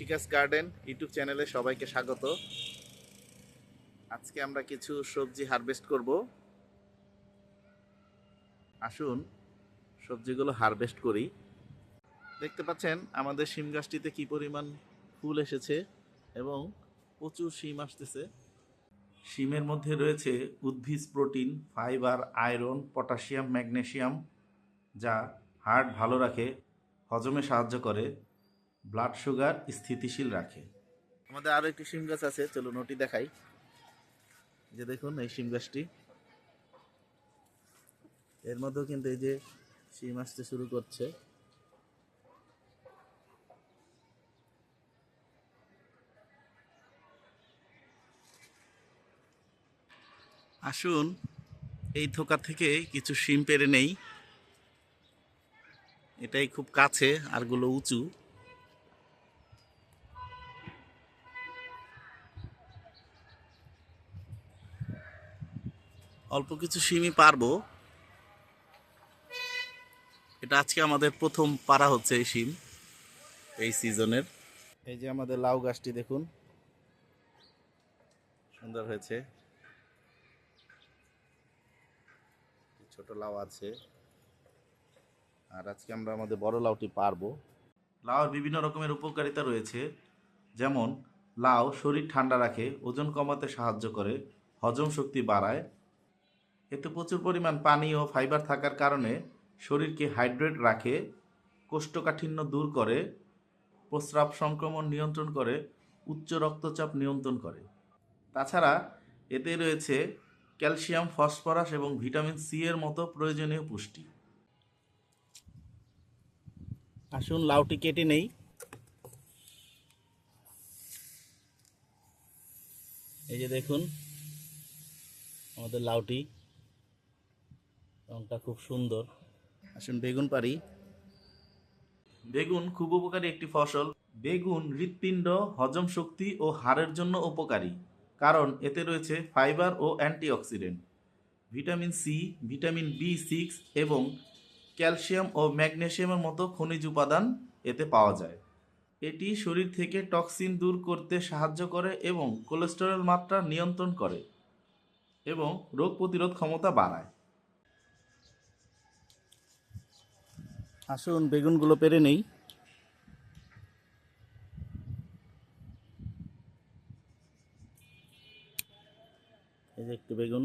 বিকাশ garden YouTube চ্যানেলে সবাইকে স্বাগত। আজকে আমরা কিছু সবজি হারভেস্ট করব। আসুন, সবজিগুলো হারভেস্ট করি। দেখতে পাচ্ছেন, আমাদের শিম গাছটিতে কী পরিমাণ ফুল এসেছে এবং প্রচুর শিম আসতেছে। শিমের মধ্যে রয়েছে উদ্ভিজ protein, fibre, iron, potassium magnesium যা হার্ট ভালো রাখে, হজমে সাহায্য করে। ব্লাড সুগার স্থিতিশীল রাখে। আমাদের আরও একটি শিম গাছ আছে, চলুন ওটি দেখাই। যে দেখুন, এই শিম গাছটি। এর মধ্যেও কিন্তু এই যে শিম আসতে শুরু করছে। আসুন, এই থোকা থেকে কিছু শিম পেরে নেই। এটাই খুব কাছে আরগুলো উঁচু। অল্প কিছু শিমই পারব। এটা আজকে আমাদের প্রথম পারা হচ্ছে এই শিম, এই সিজনের। এই যে আমাদের লাউ গাছটি দেখুন। সুন্দর হয়েছে। ছোট লাউ আছে। আর আজকে আমরা আমাদের বড় লাউটি পারব। লাউর বিভিন্ন রকমের উপকারিতা রয়েছে। যেমন, লাউ শরীর ঠান্ডা রাখে, ওজন কমাতে সাহায্য করে, হজম শক্তি বাড়ায় এতে প্রচুর পরিমাণ পানি ও ফাইবার থাকার কারণে শরীরকে হাইড্রেট রাখে, কোষ্ঠকাঠিন্য দূর করে, প্রস্রাব সংক্রমণ নিয়ন্ত্রণ করে, উচ্চ রক্তচাপ নিয়ন্ত্রণ করে। তাছাড়া এতে রয়েছে ক্যালসিয়াম, ফসফরাস এবং ভিটামিন সি এর মতো প্রয়োজনীয় পুষ্টি। আসুন, লাউটি কেটে নেই। এই যে দেখুন, আমাদের লাউটি। রংটা খুব সুন্দর। আসুন বেগুন পারি বেগুন খুব উপকারী একটি ফসল। বেগুন হৃৎপিণ্ড হজম শক্তি ও হাড়ের জন্য উপকারী। কারণ এতে রয়েছে ফাইবার ও antioxidant. Vitamin C vitamin B six এবং ক্যালসিয়াম ও ম্যাগনেশিয়ামের মতো খনিজ উপাদান এতে পাওয়া যায়। এটি শরীর থেকে টক্সিন দূর করতে সাহায্য করে এবং কোলেস্টেরল মাত্রা নিয়ন্ত্রণ করে এবং রোগ প্রতিরোধ ক্ষমতা বাড়ায়। আসুন, বেগুনগুলো পেরে নেই। এই যে একটু বেগুন।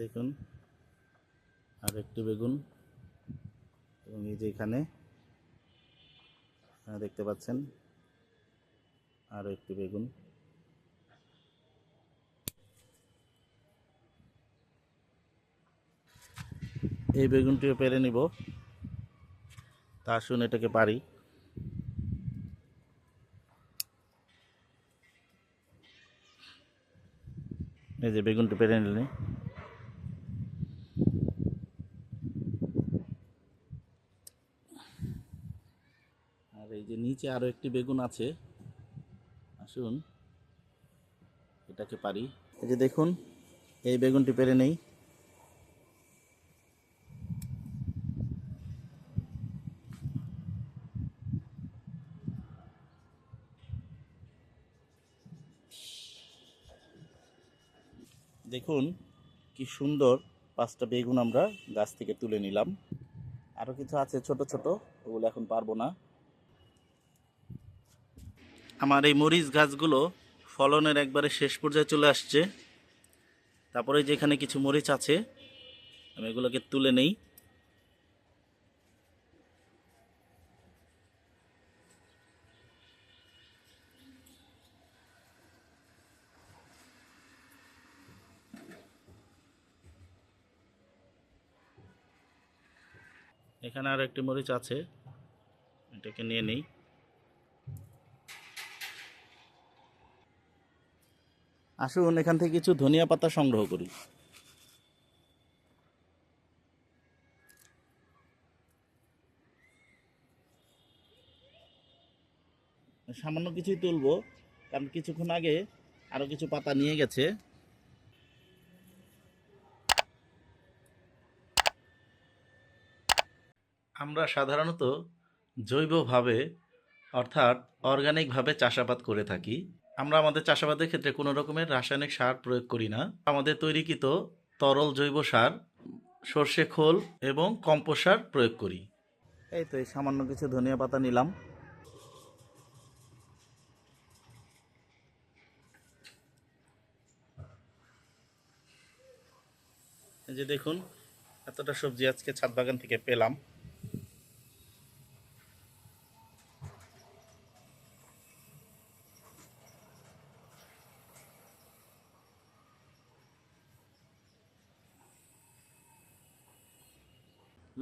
দেখুন, আর একটু বেগুন। এবং এই যে এখানে দেখতে পাচ্ছেন আরও একটু বেগুন। এই বেগুনটিও পেরে নিব। তা আসুন এটাকে পারি। এই যে বেগুনটি পেরে নিলেন। আর এই যে নিচে আরও একটি বেগুন আছে। আসুন, এটাকে পারি। এই যে দেখুন, এই বেগুনটি পেরে নেই। দেখুন, কি সুন্দর পাঁচটা বেগুন আমরা গাছ থেকে তুলে নিলাম। আরও কিছু আছে ছোট ছোট, ওগুলো এখন পারব না। আমার এই মরিচ গাছগুলো ফলনের একবারে শেষ পর্যায়ে চলে আসছে। তারপরে যেখানে কিছু মরিচ আছে, আমি এগুলোকে তুলে নেই। এখানে আর একটি মরিচ আছে। এটাকে নিয়ে নেই। আসুন এখান থেকে কিছু ধনিয়া পাতা সংগ্রহ করি। সামান্য কিছুই তুলবো, কারণ কিছুক্ষণ আগে আরও কিছু পাতা নিয়ে গেছে। আমরা সাধারণত জৈবভাবে, অর্থাৎ অর্গানিকভাবে চাষাবাদ করে থাকি। আমরা আমাদের চাষাবাদের ক্ষেত্রে কোনো রকমের রাসায়নিক সার প্রয়োগ করি না। আমাদের তৈরিকৃত তরল জৈব সার, সর্ষে খোল এবং কম্পোস্ট সার প্রয়োগ করি। এই তো এই সামান্য কিছু ধনিয়া পাতা নিলাম। যে দেখুন, এতটা সবজি আজকে ছাদ বাগান থেকে পেলাম।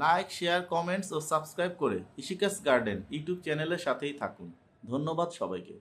লাইক শেয়ার কমেন্টস ও সাবস্ক্রাইব করে ইশিকাস গার্ডেন ইউটিউব চ্যানেলের সাথেই থাকুন। ধন্যবাদ সবাইকে।